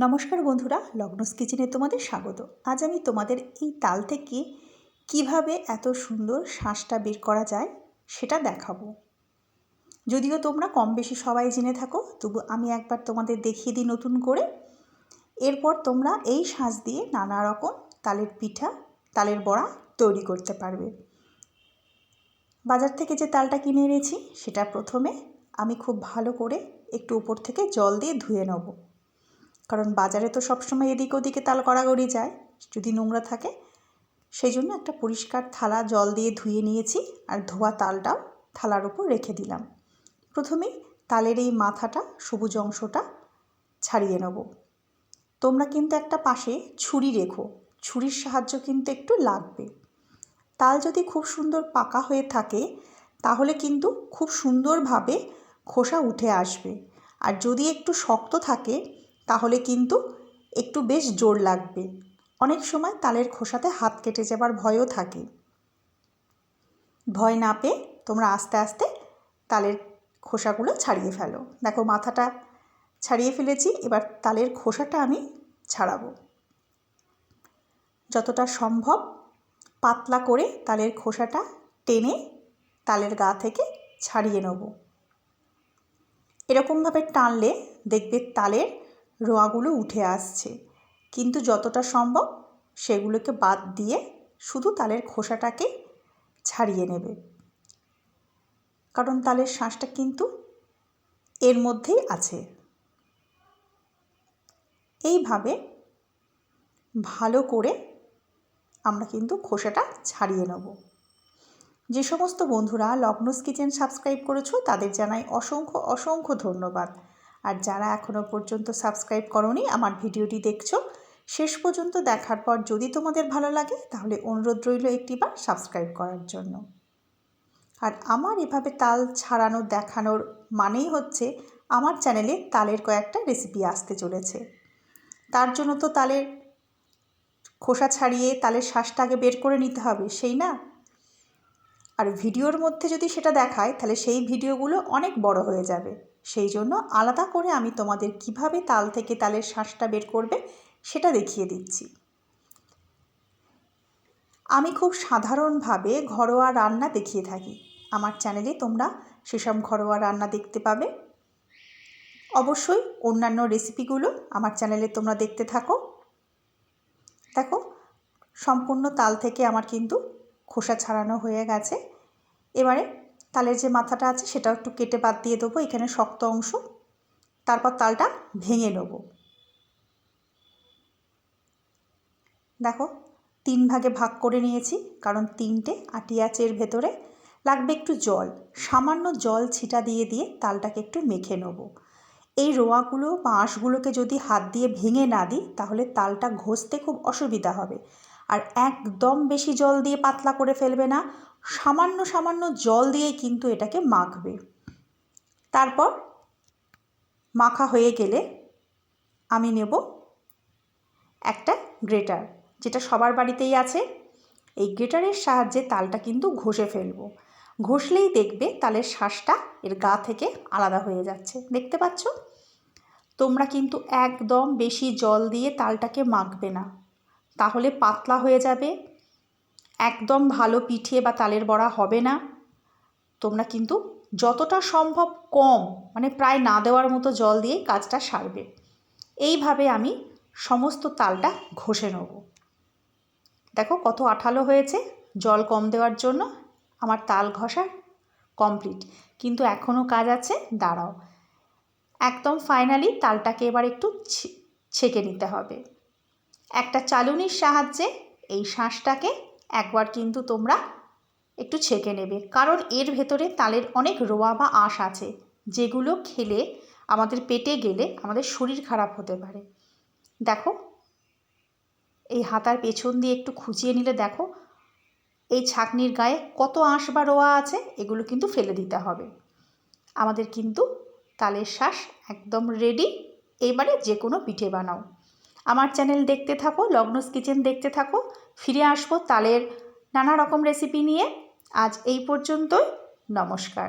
নমস্কার বন্ধুরা, লগ্নস কিচেনে তোমাদের স্বাগত। আজ আমি তোমাদের এই তাল থেকে কীভাবে এত সুন্দর শ্বাসটা বের করা যায় সেটা দেখাবো। যদিও তোমরা কম বেশি সবাই জেনে থাকো, তবু আমি একবার তোমাদের দেখিয়ে দিই নতুন করে। এরপর তোমরা এই শ্বাস দিয়ে নানা রকম তালের পিঠা, তালের বড়া তৈরি করতে পারবে। বাজার থেকে যে তালটা কিনে এনেছি, সেটা প্রথমে আমি খুব ভালো করে একটু উপর থেকে জল দিয়ে ধুয়ে নেব। কারণ বাজারে তো সবসময় এদিক ওদিকে তাল গড়াগড়ি যায়, যদি নোংরা থাকে। সেই জন্য একটা পরিষ্কার থালা জল দিয়ে ধুয়ে নিয়েছি আর ধোয়া তালটাও থালার উপর রেখে দিলাম। প্রথমেই তালের এই মাথাটা, সবুজ অংশটা ছাড়িয়ে নেব। তোমরা কিন্তু একটা পাশে ছুরি রেখো, ছুরির সাহায্য কিন্তু একটু লাগবে। তাল যদি খুব সুন্দর পাকা হয়ে থাকে, তাহলে কিন্তু খুব সুন্দরভাবে খোসা উঠে আসবে। আর যদি একটু শক্ত থাকে তাহলে কিন্তু একটু বেশ জোর লাগবে। অনেক সময় তালের খোসাতে হাত কেটে যাবার ভয়ও থাকে। ভয় না পেয়ে তোমরা আস্তে আস্তে তালের খোসাগুলো ছাড়িয়ে ফেলো। দেখো মাথাটা ছাড়িয়ে ফেলেছি, এবার তালের খোসাটা আমি ছাড়াবো। যতটা সম্ভব পাতলা করে তালের খোসাটা টেনে তালের গা থেকে ছাড়িয়ে নেব। এরকমভাবে টানলে দেখবে তালের রোঁয়াগুলো উঠে আসছে। কিন্তু যতটা সম্ভব সেগুলোকে বাদ দিয়ে শুধু তালের খোসাটাকে ছাড়িয়ে নেবে। কারণ তালের শ্বাসটা কিন্তু এর মধ্যেই আছে। এইভাবে ভালো করে আমরা কিন্তু খোসাটা ছাড়িয়ে নেব। যে সমস্ত বন্ধুরা লগ্নস কিচেন সাবস্ক্রাইব করেছ তাদের জানাই অসংখ্য অসংখ্য ধন্যবাদ। আর যারা এখনও পর্যন্ত সাবস্ক্রাইব করনি আমার ভিডিওটি দেখছ, শেষ পর্যন্ত দেখার পর যদি তোমাদের ভালো লাগে তাহলে অনুরোধ রইল একটিবার সাবস্ক্রাইব করার জন্য। আর আমার এভাবে তাল ছাড়ানো, দেখানোর মানেই হচ্ছে আমার চ্যানেলে তালের কয়েকটা রেসিপি আসতে চলেছে। তার জন্য তো তালের খোসা ছাড়িয়ে তালের শ্বাসটা আগে বের করে নিতে হবে, সেই না? আর ভিডিওর মধ্যে যদি সেটা দেখায় তাহলে সেই ভিডিওগুলো অনেক বড় হয়ে যাবে। সেই জন্য আলাদা করে আমি তোমাদের কীভাবে তাল থেকে তালের শ্বাসটা বের করবে সেটা দেখিয়ে দিচ্ছি। আমি খুব সাধারণভাবে ঘরোয়া রান্না দেখিয়ে থাকি। আমার চ্যানেলে তোমরা সেসব ঘরোয়া রান্না দেখতে পাবে। অবশ্যই অন্যান্য রেসিপিগুলো আমার চ্যানেলে তোমরা দেখতে থাকো। দেখো, সম্পূর্ণ তাল থেকে আমার কিন্তু খোসা ছাড়ানো হয়ে গেছে। এবারে তালের যে মাথাটা আছে সেটাও একটু কেটে বাদ দিয়ে দেবো, এখানে শক্ত অংশ। তারপর তালটা ভেঙে নেব। দেখো, তিন ভাগে ভাগ করে নিয়েছি, কারণ তিনটে আটি আছে এর ভেতরে লাগবে একটু জল। সামান্য জল ছিটা দিয়ে দিয়ে তালটাকে একটু মেখে নেব। এই রোয়াগুলো বা আঁশগুলোকে যদি হাত দিয়ে ভেঙে না দিই, তাহলে তালটা ঘষতে খুব অসুবিধা হবে। আর একদম বেশি জল দিয়ে পাতলা করে ফেলবে না, সামান্য সামান্য জল দিয়েই কিন্তু এটাকে মাখবে। তারপর মাখা হয়ে গেলে আমি নেব একটা গ্রেটার, যেটা সবার বাড়িতেই আছে। এই গ্রেটারের সাহায্যে তালটা কিন্তু ঘষে ফেলব। ঘষলেই দেখবে তালের শ্বাসটা এর গা থেকে আলাদা হয়ে যাচ্ছে। দেখতে পাচ্ছ? তোমরা কিন্তু একদম বেশি জল দিয়ে তালটাকে মাখবে না। তাহলে পাতলা হয়ে যাবে। একদম ভালো পিঠে বা তালের বড়া হবে না। তোমরা কিন্তু যতটা সম্ভব কম মানে প্রায় না দেওয়ার মতো জল দিয়ে কাজটা সারবে। এইভাবে আমি সমস্ত তালটা ঘষে নেব। দেখো কত আঠালো হয়েছে। জল কম দেওয়ার জন্য আমার তাল ঘষা কমপ্লিট। কিন্তু এখনও কাজ আছে, দাঁড়াও। একদম ফাইনালি তালটাকে এবার একটু ছেঁকে নিতে হবে। একটা চালুনির সাহায্যে এই শাঁসটাকে একবার কিন্তু তোমরা একটু ছেঁকে নেবে। কারণ এর ভেতরে তালের অনেক রোয়া বা আঁশ আছে, যেগুলো খেলে আমাদের পেটে গেলে আমাদের শরীর খারাপ হতে পারে। দেখো, এই হাতার পেছন দিয়ে একটু খুঁচিয়ে নিলে দেখো, এই ছাকনির গায়ে কত আঁশ বা রোয়া আছে, এগুলো কিন্তু ফেলে দিতে হবে। আমাদের কিন্তু তালের শ্বাস একদম রেডি এবারে যে কোনো পিঠে বানাও। আমার চ্যানেল দেখতে থাকো, লগ্নস কিচেন দেখতে থাকো। ফিরে আসব তালের নানা রকম রেসিপি নিয়ে। আজ এই পর্যন্তই, নমস্কার।